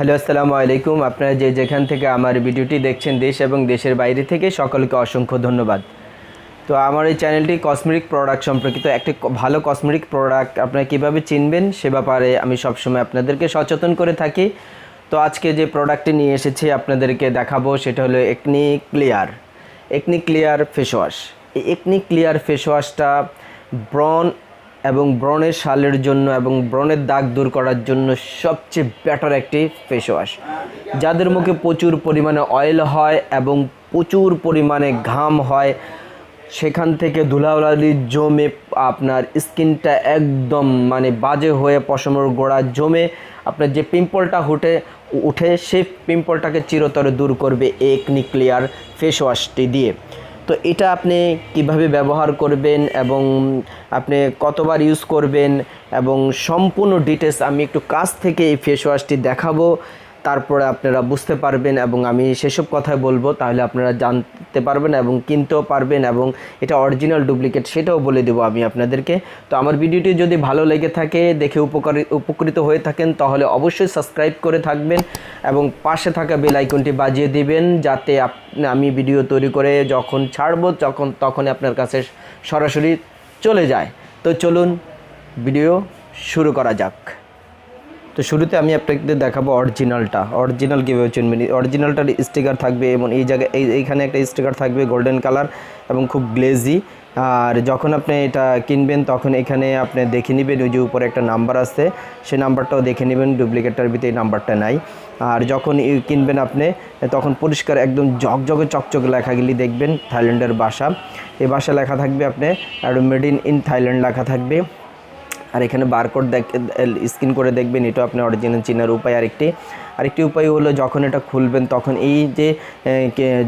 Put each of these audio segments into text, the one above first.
Hello, আসসালামু আলাইকুম। আপনারা যে যেখান থেকে আমার ভিডিওটি দেখছেন দেশ এবং দেশের বাইরে থেকে সকলকে অসংখ্য ধন্যবাদ। তো আমার এই চ্যানেলটি কসমেটিক প্রোডাক্ট সম্পর্কিত একটি ভালো কসমেটিক প্রোডাক্ট আপনারা কীভাবে চিনবেন সে ব্যাপারে আমি সবসময় আপনাদেরকে সচেতন করে থাকি। তো আজকে যে প্রোডাক্টটি নিয়ে এসেছি আপনাদেরকে দেখাবো সেটা হলো acne clear acne clear face wash এই একনি ক্লিয়ার ফেস ওয়াশটা ব্রন এবং ব্রণের শালের জন্য এবং ব্রণের দাগ দূর করার জন্য সবচেয়ে বেটার একটি ফেস ওয়াশ যাদের মুখে প্রচুর পরিমাণে অয়েল হয় এবং প্রচুর পরিমাণে ঘাম হয়, সেখান থেকে ধুলাউলালি জমে আপনার স্কিনটা একদম মানে বাজে হয়ে পশমের গোড়া জমে, আপনার যে পিম্পলটা উঠে উঠে সেই পিম্পলটাকে চিরতরে দূর করবে এক নিক্লিয়ার ফেস ওয়াশটি দিয়ে। তো এটা আপনি কীভাবে ব্যবহার করবেন এবং আপনি কতবার ইউজ করবেন এবং সম্পূর্ণ ডিটেলস আমি একটু কাছ থেকে এই ফেস ওয়াশটি দেখাবো, তারপরে আপনারা বুঝতে পারবেন এবং আমি সেসব কথাই বলব, তাহলে আপনারা জানতে পারবেন এবং কিনতেও পারবেন এবং এটা অরিজিনাল ডুপ্লিকেট সেটাও বলে দেবো আমি আপনাদেরকে। তো আমার ভিডিওটি যদি ভালো লেগে থাকে, দেখে উপকারী, উপকৃত হয়ে থাকেন, তাহলে অবশ্যই সাবস্ক্রাইব করে থাকবেন। এবং পাশে থাকা বেল আইকনটি বাজিয়ে দিবেন যাতে আমি ভিডিও তৈরি করে যখন ছাড়ব যখন তখন আপনার কাছে সরাসরি চলে যায়। তো চলুন ভিডিও শুরু করা যাক। তো শুরুতে আমি আপনাদের দেখাবো অরিজিনালটা। অরিজিনাল কীভাবে চিনবেন অরিজিনালটার স্টিকার থাকবে এবং এই জায়গায় এই এইখানে একটা স্টিকার থাকবে গোল্ডেন কালার এবং খুব গ্লেজি আর যখন আপনি এটা কিনবেন, তখন এখানে আপনি দেখে নেবেন ওই যে উপরে একটা নাম্বার আছে। সেই নাম্বারটাও দেখে নেবেন ডুপ্লিকেটটার ভিতরে এই নাম্বারটা নাই। আর যখন কিনবেন আপনি, তখন পরিষ্কার একদম জগজগে চকচক লেখাগুলি দেখবেন থাইল্যান্ডের বাসা। এই ভাষা লেখা থাকবে আপনি, আর মেড ইন ইন থাইল্যান্ড লেখা থাকবে। আর এখানে বারকোড দেখ স্ক্রিন করে দেখবেন এটা আপনার অরিজিনাল চিনার উপায় আরেকটি আরেকটি উপায় হলো যখন এটা খুলবেন তখন এই যে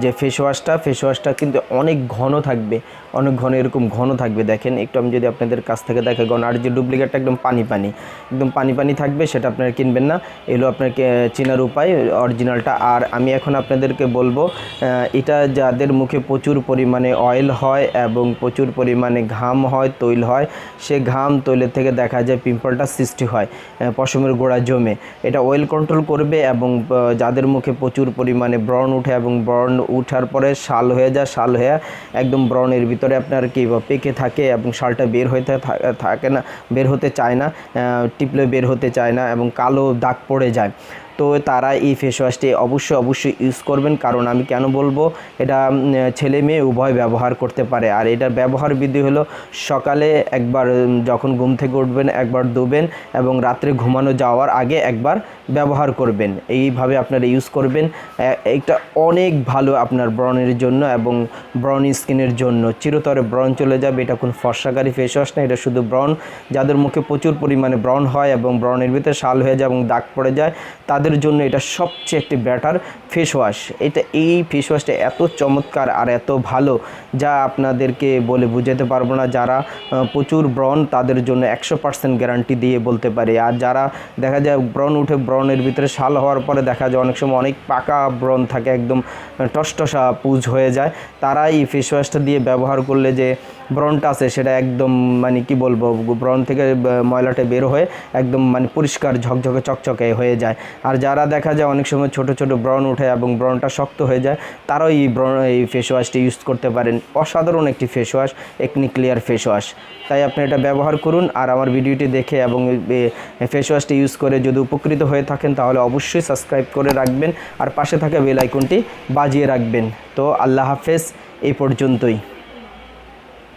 যে ফেস ওয়াশটা ফেস ওয়াশটা কিন্তু অনেক ঘন থাকবে। অনেক ঘন, এরকম ঘন থাকবে। দেখেন, একটু আমি যদি আপনাদের কাছ থেকে দেখে ঘন আর যে ডুপ্লিকেটটা একদম পানি পানি। একদম পানি পানি থাকবে, সেটা আপনারা কিনবেন না। এগুলো আপনাকে চেনার উপায় অরিজিনালটা আর আমি এখন আপনাদেরকে বলব এটা যাদের মুখে প্রচুর পরিমাণে অয়েল হয় এবং প্রচুর পরিমাণে ঘাম হয়, তৈল হয়, সে ঘাম তৈলের থেকে দেখা যায় পিম্পলটা সৃষ্টি হয় পশমের গোড়া জমে। এটা অয়েল কন্ট্রোল করবে এবং যাদের মুখে প্রচুর পরিমাণে ব্রণ উঠে এবং ব্রণ উঠার পরে শাল হয়ে যায়, শাল হয়ে একদম ব্রণের ভিতরে আপনার কি পেকে থাকে এবং শালটা বের হইতে থাকে না, বের হতে চায় না টিপলে বের হতে চায় না এবং কালো দাগ পড়ে যায়। তো তারা এই ফেস ওয়াশটি অবশ্যই অবশ্যই ইউজ করবেন। কারণ আমি কেন বলব? এটা ছেলে মেয়ে উভয় ব্যবহার করতে পারে। আর এটার ব্যবহার বিধি হলো সকালে একবার যখন ঘুম থেকে উঠবেন, একবার ধুবেন এবং রাত্রে ঘুমানো যাওয়ার আগে একবার ব্যবহার করবেন। এইভাবে আপনারা ইউজ করবেন। এটা অনেক ভালো আপনার ব্রণের জন্য এবং ব্রণ স্কিনের জন্য। চিরতরে ব্রণ চলে যাবে। এটা কোনো ফর্সাকারী ফেস ওয়াশ না। এটা শুধু ব্রণ। যাদের মুখে প্রচুর পরিমাণে ব্রণ হয় এবং ব্রণের ভিতরে শাল হয়ে যায় এবং দাগ পড়ে যায়, তাদের জন্য এটা সবচেয়ে একটি বেটার ফেস ওয়াশ এটা এই ফেস ওয়াশটা এত চমৎকার আর এত ভালো যা আপনাদেরকে বলে বুঝাতে পারব না যারা প্রচুর ব্রণ তাদের জন্য একশো পার্সেন্ট গ্যারান্টি দিয়ে বলতে পারে। আর যারা দেখা যায় ব্রণ উঠে ব্রণের ভিতরে শাল হওয়ার পরে দেখা যায় অনেক সময় অনেক পাকা ব্রণ থাকে, একদম টসটসা পুজ হয়ে যায় তারা এই ফেস ওয়াশটা দিয়ে ব্যবহার করলে যে ব্রণটা আছে সেটা একদম মানে কি বলব, ব্রণ থেকে ময়লাটা বের হয়ে একদম মানে পরিষ্কার ঝকঝকে চকচকে হয়ে যায়। আর যারা দেখা যায় অনেক সময় ছোট ছোট ব্রণ উঠে এবং ব্রণটা শক্ত হয়ে যায়, তারাও এই ব্রণ, এই ফেস ওয়াশটি ইউজ করতে পারেন। অসাধারণ একটি face wash acne clear face wash তাই আপনি এটা ব্যবহার করুন আর আমার ভিডিওটি দেখে এবং ফেস ওয়াশটি ইউজ করে যদি উপকৃত হয়ে থাকেন, তাহলে অবশ্যই সাবস্ক্রাইব করে রাখবেন আর পাশে থাকা বেল আইকনটি বাজিয়ে রাখবেন। তো আল্লাহ হাফেজ, এই পর্যন্তই।